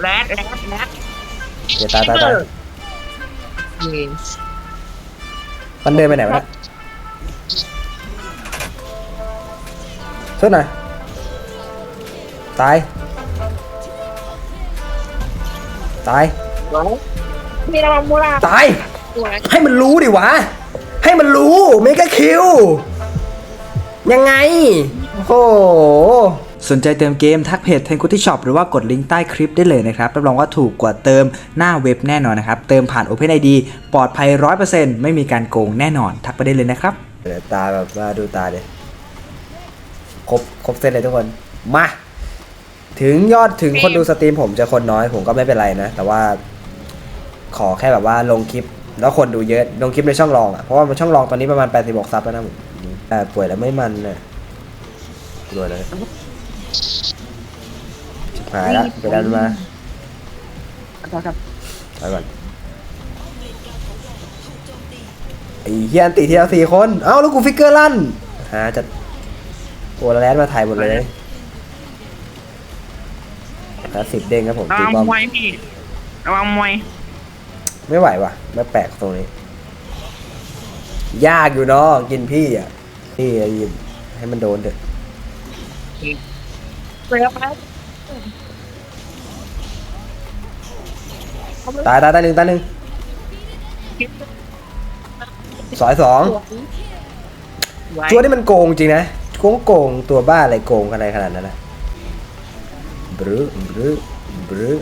แรดแรดแรดเดี๋ยวตายตายตายเย้มันเดินไปไหนวะเนี่ยช่วยหน่อย ตาย ตาย ว้าวมีระวังมูลาตายสวยให้มันรู้ดิวะ ให้มันรู้ไม่ก็คิว ยังไง โอ้โห สนใจเติมเกมทักเพจ t ทนกุตี้ช็อปหรือว่ากดลิงก์ใต้คลิปได้เลยนะครับรับรองว่าถูกกว่าเติมหน้าเว็บแน่นอนนะครับ เติมผ่าน OpenID ปลอดภัย 100%ไม่มีการโกงแน่นอน ทักไปได้เลยนะครับ เดี๋ยวตาแบบว่าดูตาเลยครบครบเซตเลยทุกคน มา ถึงยอดถึงคนดูสตรีมผมจะคนน้อยผมก็ไม่เป็นไรนะ แต่ว่า ขอแค่แบบว่าลงคลิป แล้วคนดูเยอะลงคลิปในช่องรองอะเพราะว่ามันช่องรองตอนนี้ประมาณ86ซับแล้วนะผมแต่ป่วยแล้วไม่มันนะรวยเลย ชิบหายละไปดันมาครับครับไปก่อนไอ้เฮียอันติที่เราสี่คน เอ้าแล้วกูฟิกเกอร์ลั่นหาจะโอ้แล้วแลนมาถ่ายหมดเลยหาสิบเด้งครับผมระตีวังบอมมวยพี่ระวังมวยไม่ไหวว่ะไม่แปลกตรงนี้ ยากอยู่เนาะกินพี่อะพี่ไอ้ยิมให้มันโดนเถอะเสือไป ตายตายตายหนึ่งตายหนึ่งสอยสองชัวนี่มันโกงจริงนะโกงโกงตัวบ้าอะไรโกงอะไรขนาดนั้นนะบรื้บรื้บรื้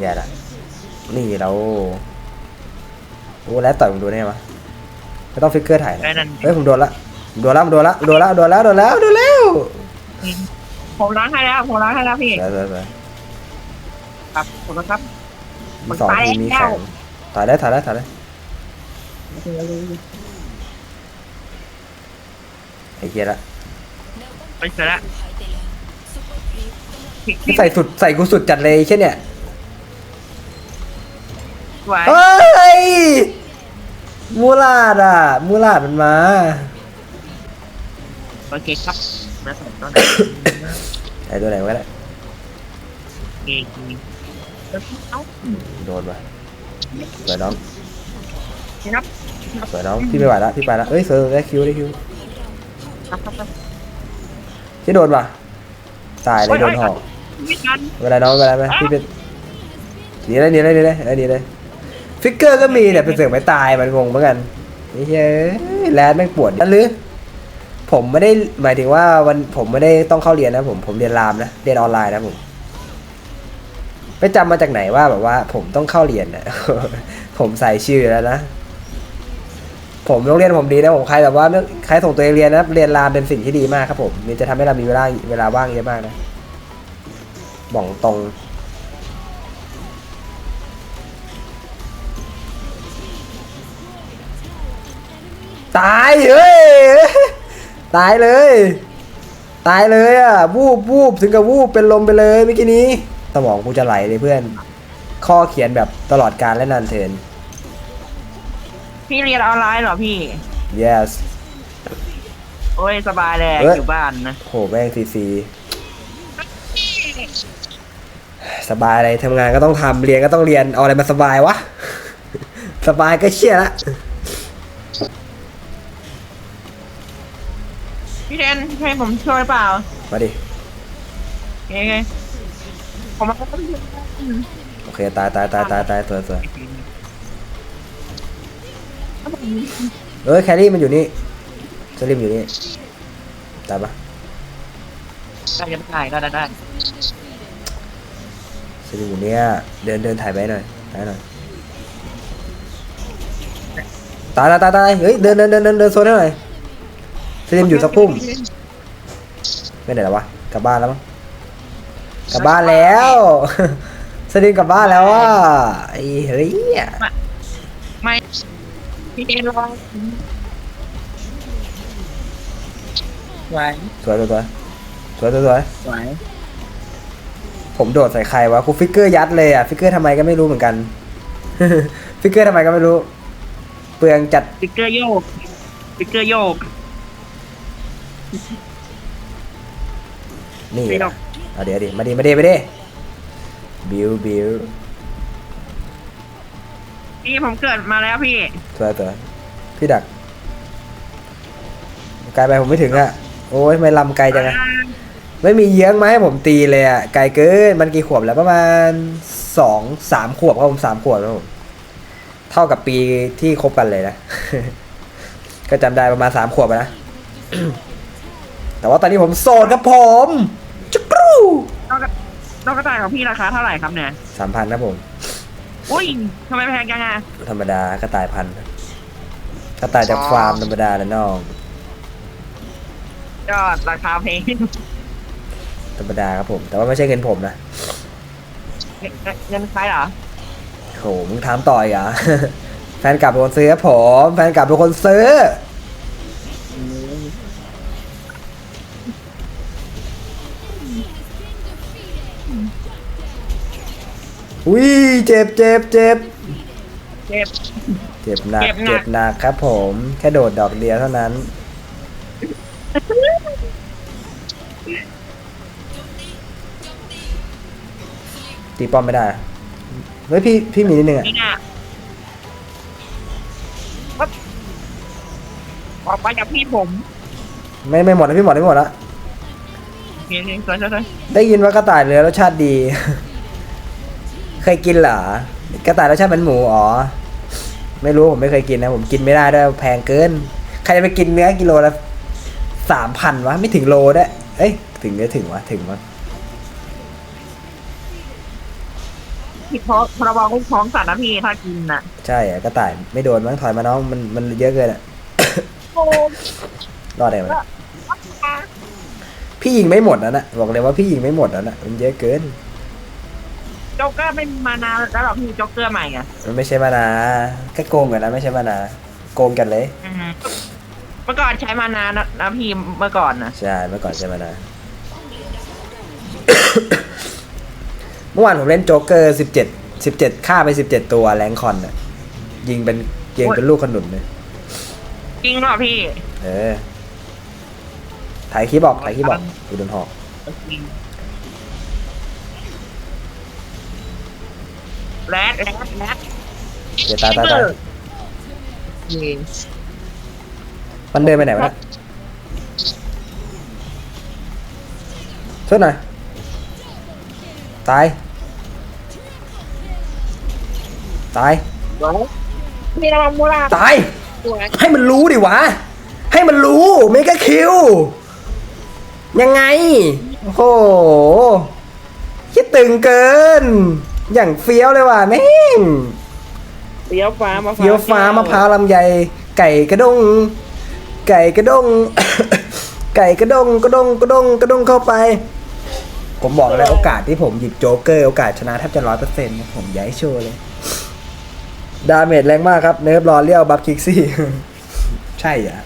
แย่ละนี่เราโอ้แล้วต่อยผมโดนได้ไงวะไม่ต้องฟิกเกอร์ถ่ายนะไอ้นั่น เฮ้ยผมโดนละผมโดนละผมโดนละโดนละโดนละโดนแล้วโดนแล้วผมล้างให้แล้วผมล้างให้แล้วพี่สวยสวยสวย ครับผมนะครับ มีสองทีมมีแข่งถ่ายได้ถ่ายได้ถ่ายได้ไอ้เหี้ยละไปเสร็จละใส่สุดใส่กูสุดจัดเลยแค่เนี่ยสวยเฮ้ยมูลาดอะมูลาดมันมา โอเคครับมาสองต้นไอ้ตัวไหนวะเนี่ยเก่ง เอ้าโดนว่ะสวยน้องครับสวยน้องพี่ไม่ไหวละพี่ไปละเอ้ยเซอร์ได้คิวได้คิวครับครับที่โดนว่ะตายเลยโดนหอกไม่ทันเวลาน้องเวลาไหมพี่เป็นหนีเลยหนีเลยหนีเลยเออหนีเลยฟิกเกอร์ก็มีแต่เป็นเสือกไม่ตายมันงงเหมือนกันไอ้เฮ้ยแลนด์แม่งปวดอันหรือผมไม่ได้หมายถึงว่าวันผมไม่ได้ต้องเข้าเรียนนะผมผมเรียนรามนะเรียนออนไลน์นะผม ไปจำมาจากไหนว่าแบบว่า ผมต้องเข้าเรียนนะผมใส่ชื่อแล้วนะ ผมโรงเรียนผมดีนะผมใครแบบว่าใครส่งตัวเองเรียนนะเรียนรามเป็นสิ่งที่ดีมากครับผมมันจะทำให้เรามีเวลาเวลาว่างเยอะมากนะบอกตรงตายเฮ้ยตายเลย ตายเลยอะวูบวูบถึงกับวูบเป็นลมไปเลยเมื่อกี้นี้ สมองกูจะไหลเลยเพื่อน ข้อเขียนแบบตลอดการและนานเทิน พี่เรียนออนไลน์เหรอพี่ yes โอ้ยสบายเลยเอ้ย อยู่บ้านนะโหแม่งซีซีสบายอะไรทำงานก็ต้องทำเรียนก็ต้องเรียนเอาอะไรมาสบายวะ สบายก็เชี่ยละพี่เทนให้ผมช่วยเปล่ามาดิเอ้ยผมมาต้องโอเคตายตายตายตายตายสวยสวยเอ้ยแครี่มันอยู่นี่สลิมอยู่นี่ตายปะได้จะถ่ายก็ได้ได้สลิมอยู่เนี่ยเดินเดินถ่ายไปหน่อยถ่ายหน่อยตายตายตายตายเฮ้ยเดินเดินเดินเดินเดินโซนให้หน่อยสลิมอยู่สักพุ่มไม่ไหนแล้ววะกลับบ้านแล้วมั้ง กลับบ้านแล้วสลิมกลับบ้านแล้วว่ะไอ้เฮ้ยไม่พี่เทนรอไหวสวยสวยสวยสวยสวยสวยไหวผมโดดใส่ใครวะกูฟิกเกอร์ยัดเลยอะฟิกเกอร์ทำไมก็ไม่รู้เหมือนกันฟิกเกอร์ทำไมก็ไม่รู้ เปลืองจัดสติ๊กเกอร์โยกสติ๊กเกอร์โยกนี่ไม่นะต้อง เอาเดี๋ยวดิมาดิมาดิมาดิบิวบิวพี่ผมเกิดมาแล้วพี่ตัวตัวพี่ดักไกลไปผมไม่ถึงอะโอ้ยทำไม่ลำไกลจังอะไม่มีเยื้องมาให้ผมตีเลยอะไกลเกินมันกี่ขวบแล้วประมาณสองสามขวบครับผมสามขวบแล้วผมเท่ากับปีที่คบกันเลยนะ ก็จำได้ประมาณสามขวบอะนะแต่ว่าตอนนี้ผมโสดครับผมจุกรู นอกกระนอกกระต่ายของพี่ราคาเท่าไหร่ครับเนี่ยสามพันครับผม อุ้ยทำไมแพงจังอะธรรมดากระต่ายพันธุ์กระต่ายจากฟาร์มธรรมดานะน้องยอดราคาเพลงธรรมดาครับผม แต่ว่าไม่ใช่เงินผมนะเงินใครเหรอโหมึงถามต่ออีกเหรอแฟนกลับเป็นคนซื้อครับผม แฟนกลับเป็นคนซื้อ อุ้ยเจ็บเจ็บเจ็บเจ็บ เจ็บหนักเจ็บหนัก เจ็บหนักครับผม แค่โดดดอกเดียวเท่านั้น ตีป้อมไม่ได้อะเฮ้ยพี่พี่มีนิดนึงอะนี่น่ะปั๊บออกไปจากพี่ผมไม่ไม่หมดนะพี่หมดไม่หมดละเฮ้ยสวยสวยสวยได้ยินว่ากระต่ายเรือรสชาติดี เคยกินเหรอกระต่ายรสชาติเหมือนหมูอ๋อไม่รู้ผมไม่เคยกินนะ ผมกินไม่ได้ด้วยแพงเกิน ใครจะไปกินเนื้อกิโลละสามพันวะไม่ถึงโลด้วยเอ้ยถึงจะถึงวะถึงวะผิดเพราะพรบคุ้มครองสัตว์นะพี่ถ้ากินน่ะ ใช่อะกระต่ายไม่โดนมั้งถอยมาน้องมันมันเยอะเกินอะโอ้รอดได้ไหมพี่ยิงไม่หมดนะนะบอกเลยว่าพี่ยิงไม่หมดนะนะมันเยอะเกิน โจ๊กเกอร์ไม่มานานแล้วหรอพี่โจ๊กเกอร์ใหม่อะมันไม่ใช่มานาแค่โกงกันนะไม่ใช่มานาโกงกันเลย อืมเมื่อก่อนใช้มานานนะนะพี่เมื่อก่อนนะใช่เมื่อก่อนใช่มานา เมื่อวานผมเล่นโจ๊กเกอร์สิบเจ็ดสิบเจ็ดฆ่าไปสิบเจ็ดตัวแรงคอนน่ะยิงเป็นยิงเป็นลูกขนุนเลยจริงเหรอพี่เออถ่ายคลิปบอกถ่ายคลิปบอกดูโดนหอก แรดแรดแรดเดี๋ยวตายตายตายเย้มันเดินไปไหนวะเนี่ยช่วยหน่อย ตาย ตายพี่ระวังมูลาตายสวยให้มันรู้ดิวะ ให้มันรู้ เมกะคิว ยังไง โอ้โหคิดตึงเกิน อย่างเฟี้ยวเลยว่ะแม่งเฟี้ยวฟ้ามะพร้าวเฟี้ยวฟ้ามะพร้าวลำไยไก่กระด้งไก่กระด้งไก่กระด้งกระด้งกระด้งกระด้งเข้าไป ผมบอกแล้วโอกาสที่ผมหยิบโจ๊กเกอร์โอกาสชนะแทบจะร้อยเปอร์เซ็นต์ผมย้ายโชว์เลย ดาเมจแรงมากครับ เนิร์ฟรอเลี้ยวบัฟคิกซี่ ใช่อะ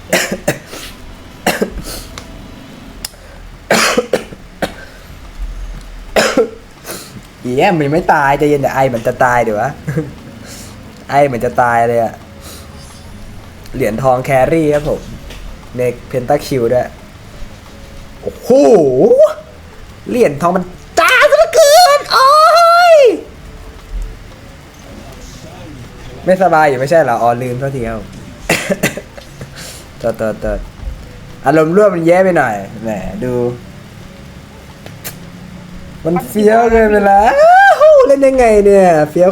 อีแอมมันไม่ตายใจเย็นแต่ไอเหมือนจะตายเดี๋ยววะไอเหมือนจะตายเลยอะเหรียญทองแครี่ครับผมเนกเพนตาคิวด้วยโอ้โหเหรียญทองมันจ้าซะเหลือเกินโอ้ยไม่สบายอยู่ไม่ใช่เหรออ๋อลืมเท่าทีครับผมเติร์ดเติร์ดเติร์ดอารมณ์ร่วมมันแย่ไปหน่อยแหมดู มันเฟี้ยวเลยเวลาอ้วเล่นยังไงเนี่ยเฟี้ยว